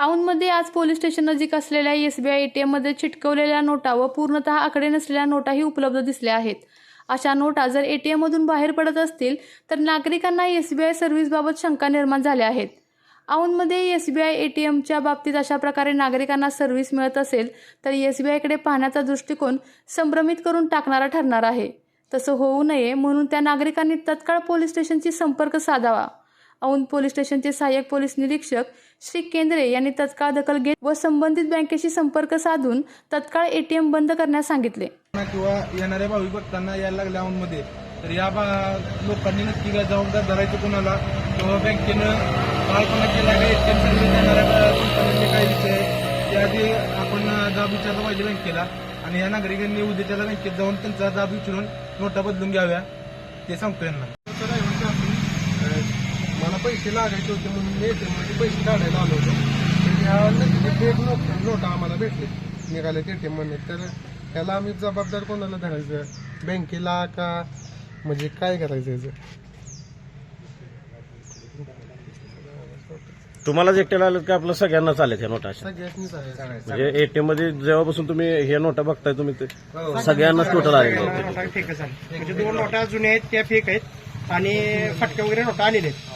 औंधमध्ये आज police station नजीक असलेल्या एस बी आय एटीएममध्ये चिटकवलेल्या नोटा व पूर्णतः आकडे नसलेल्या नोटाही उपलब्ध दिसल्या आहेत. अशा नोटा जर एटीएममधून बाहेर पडत असतील तर नागरिकांना एस बी आय सर्व्हिसबाबत शंका निर्माण झाल्या आहेत. औंधमध्ये S B I A T एमच्या बाबतीत अशा प्रकारे नागरिकांना सर्व्हिस मिळत असेल तर एस बी आयकडे पाहण्याचा दृष्टिकोन संभ्रमित करून टाकणारा ठरणार आहे. तसं होऊ नये म्हणून त्या नागरिकांनी तत्काळ पोलीस स्टेशनशी संपर्क साधावा. औंध पोलीस स्टेशनचे सहाय्यक पोलीस निरीक्षक श्री केंद्रे यांनी तत्काळ दखल घेत व संबंधित बँकेशी संपर्क साधून तत्काळ एटीएम बंद करण्यास सांगितले. किंवा येणाऱ्या भावी भक्तांना यायला लागल्या मध्ये तर या लोकांनी नक्की काय जबाबदार धरायचं कोणाला? किंवा बँकेनं बाळपणा केला का एटीएम सर्व्हिस काय कंपन्यांचे काही विषय त्याआधी आपण जाब विचारला पाहिजे बँकेला. आणि या नागरिकांनी उद्याच्याला बँकेत जाऊन त्यांचा जाब विचारून नोटा बदलून घ्याव्या. ते सांगतो यांना. पैसे लागायचे होते म्हणून मी एटीएममध्ये पैसे काढायला आलो होतो. तर ह्या नोट नोटा आम्हाला भेटले. निघाले एटीएममध्ये तर त्याला आम्ही जबाबदार कोणाला धरायचं? बँकेला का? म्हणजे काय करायचं याचं? तुम्हालाच एकट्याला आलं की आपलं सगळ्यांना चालेल ह्या नोटा अशा? सगळ्यांनीच आहे म्हणजे एटीएममध्ये जेव्हापासून तुम्ही ह्या नोटा बघताय तुम्ही ते हो. सगळ्यांनाच टोटल आलेले आहेत. नोटा फेकच आहे म्हणजे दोन नोटा जुन्या आहेत त्या फेक आहेत. आणि फटक्या वगैरे नोटा आलेल्या आहेत.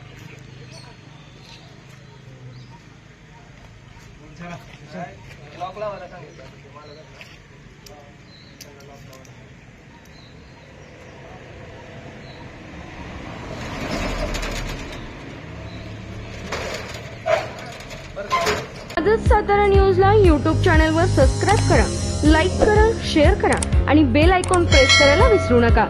आजच सातारा न्यूजला यूट्यूब चॅनलवर सबस्क्राईब करा लाईक करा शेअर करा आणि बेल आयकॉन प्रेस करायला विसरू नका.